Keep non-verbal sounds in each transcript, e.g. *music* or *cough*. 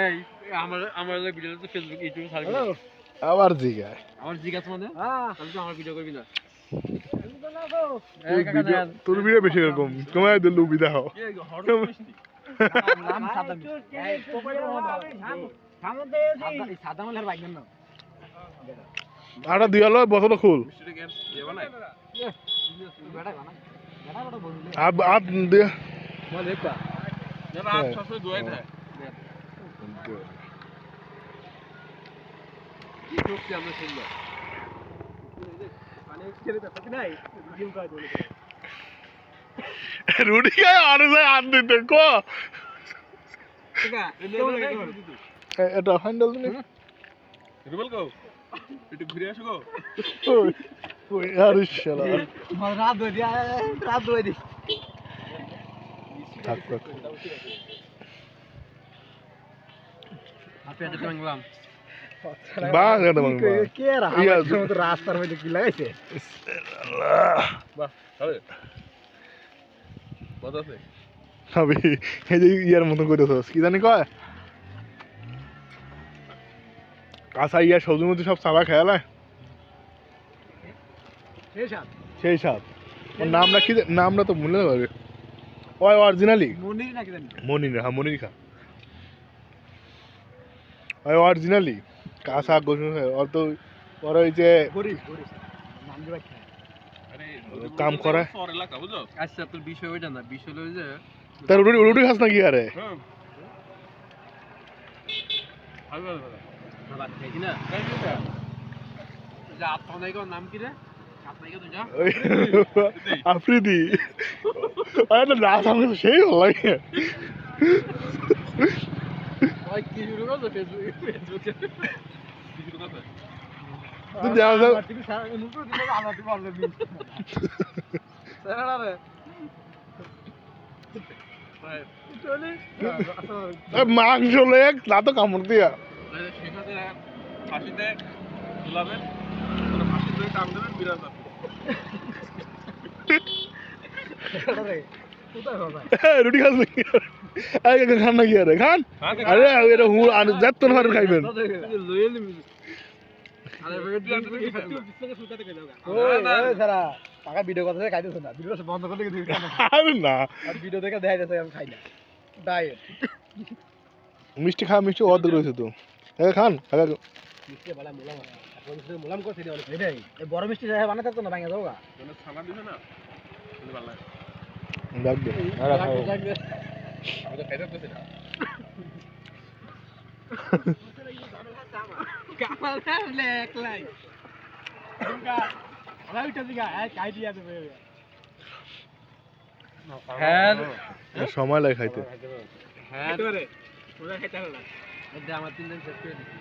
এই আমার আমার ভিডিও তো ফেসবুক ইউটিউব ছাড়বি আবার জিগায় আমার জিজ্ঞাসা মানে? হ্যাঁ তাহলে তো আমার ভিডিও করবি না। তোর ভিডিও বেশি এরকম। কমায় দিল নাম এই বাইক না। আটা দিয়া লয় বছর খুল। আপ আপ দিয়া দাও তাই নাই গেম কাজ বলে রুটি খায় আর হাত দিতে কো? এটা হ্যান্ডেল তুমি? রুবেল কো একটু ঘুরে আসো গো। ওই আর শালা। আমার রাত দিয়া রাত দি থাক থাক আপনি এত টাঙ্গলাম বা এটা মানে কে রা ইয়া, আমার মতো রাস্তার মধ্যে কি লাগাইছে? বাহ তাহলে কত আছে আমি এই যে ইয়ার মতন কইতেছস কি জানি কয়? কাঁচা ইয়া সবজির মধ্যে সব চাবা খেয়ালে সেই সাপ। ওর নামটা কি নামটা তো মনে হবে ওই অরিজিনালি? মনির নাকি জানি। মনির হ্যাঁ মনির খা। ওই অরিজিনালি কাঁচা গোসু ওর তো ওর ওই যে কাম করে। আচ্ছা তোর বিষয় ওইটা না বিষয় হলো যে তার রুটি রুটি খাস নাকি আরে? হ্যাঁ। আফ্রিদি *laughs* সেই ভালো লাগে। ওই কি শুরু করছ ফেসবুক ফেসবুকে কি শুরু করছ মাংস লেগ তা তো কামড় দিয়া ফাঁসিতে ঝুলাবেন ফাঁসি ধরে টান দেবেন বিরাজ এই, রুটি খাস নাকি? খান নাকি আরে? খান? আরে এটা হুঁ আর যাত তো খাইবেন ভিডিও কথা খাইতেছ না। ভিডিও বন্ধ করে আরে না। ভিডিও দেখে আমি খাই না। ডায়েট মিষ্টি খা মিষ্টি অর্ধেক রয়েছে তো। খান মিষ্টি বলা মোলাম মোলাম করতে এই বড় মিষ্টি বানাতে তো না ভাঙা যাও গা। না? ভালো লাগে কাই দিয়া দেবে হ্যাঁ সময় লাগে খাইতে। হ্যাঁ। একেবারে খাইতে না। আমার তিন দিন শেষ করে দিচ্ছি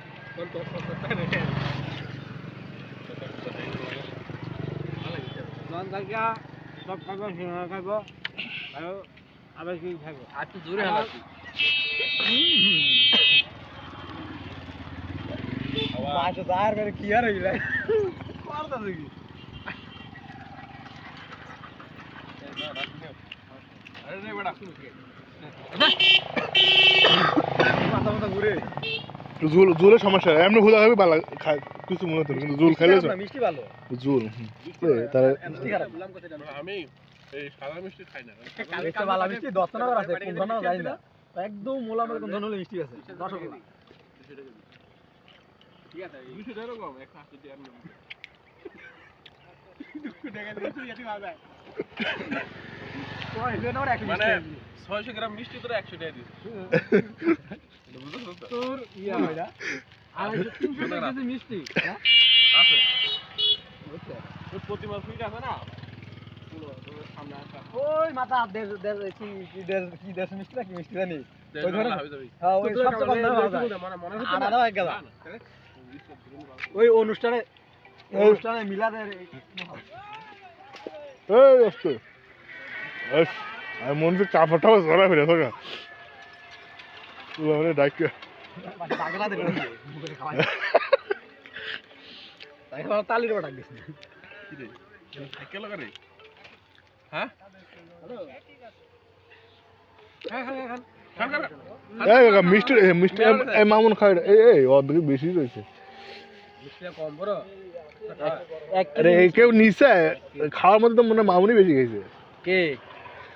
সব খাইব সিঙ্গা খাইব। আর আবার কি আর একটু দাঁড় করে কি আর হইলে? পারতা দেখি আরে রে বেটা। মাথা মাথা ঘুরে। জুল জুলের সমস্যা এমনি ভুলা খাবি ভালো কিছু মনে হতো না, কিন্তু জুল খাইলে জুল তার আমি এই সাদা মিষ্টি খাই না। মিষ্টি ভালো মিষ্টি দশ আছে কোন ধরনের জানি না। একদম মোলা মোলা কোন ধরনের মিষ্টি আছে ঠিক টাকা কম মানে ছয়শো গ্রাম মিষ্টি তোরা একশো টাকা দিস। বুঝতে তো তোর ইয়া হইরা আড়াইশো তিনশো মিষ্টি? আছে। প্রতিমা আছে না পুরো তোর সামনে আসা ওই মাথা কি কি মিষ্টি মিষ্টি জানি ওই? হ্যাঁ ওই সবচেয়ে কম দামে মানে মনে হয়ে গেল। ওই অনুষ্ঠানে অনুষ্ঠানে মিলাদের এই আমি মনে হচ্ছে ধরা ফেলে থাকা মানে তাই তালির? হ্যাঁ? হ্যাঁ হ্যাঁ হ্যাঁ। মিষ্টি মিষ্টি এই মামুন খাই এই এই অর্ধেক বেশি রয়েছে। কম বড়? আরে এই কেউ নিছে? খাওয়ার মধ্যে তো মনে মামুনি বেশি খেয়েছে। কে?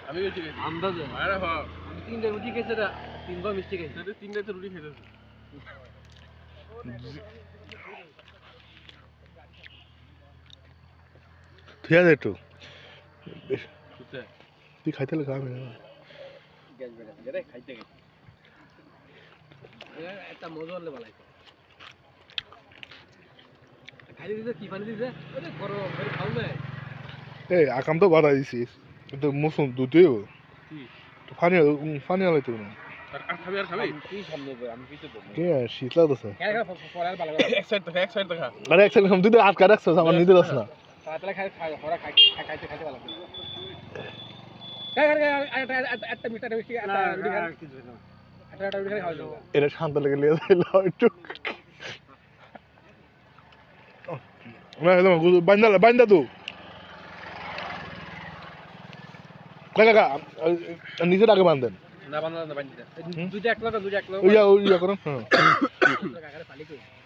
আমি বেশি খেয়েছি। আন্দাজে। আরে হ্যাঁ। তিনটা রুটি খেয়েছে তিনবার মিষ্টি খেয়েছে। তিনটে তো রুটি ঠিক আছে একটু। তুই খাইতে বেড়ে গেছে খাইতে একটা মজা হলে বালাই খাইতে দিছে। কি পানি দিছে গরম খাও না এই আকাম তো বাধা দিছিস কিন্তু মৌসুম দুধেও কি ফানি ফানি হলাইতে না। আর আর খাবি আর খাবি? তুই সামনে বই, আমি কিছু বলব? কে শীত লাগতেছে কেন কেন পড়ার ভালো এক সাইড দেখা এক সাইড দেখা এক সেকেন্ড তুই তো আটকা রাখছিস আমার নিতে রাস না। খাই হরা খাই খাইতে খাইতে ভালো এটা শান্ত লেগে লিয়ে যাইল একটু তো। কাকা নিজের আগে বান্ধেন। না বান্দা না বান্দি দুইটা এক লোক দুইটা এক লোক ওই যা ওই যা করুন হ্যাঁ *coughs*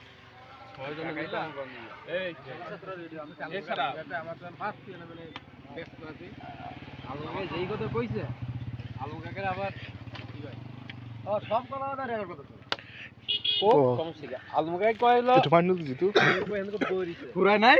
যেই কথা কইছে আলু কাকার আবার কি কয় ও সব কথা না রে ও সমস্যা আলু কাকা কইলো ফাইনাল জিতু তো পুরাই নাই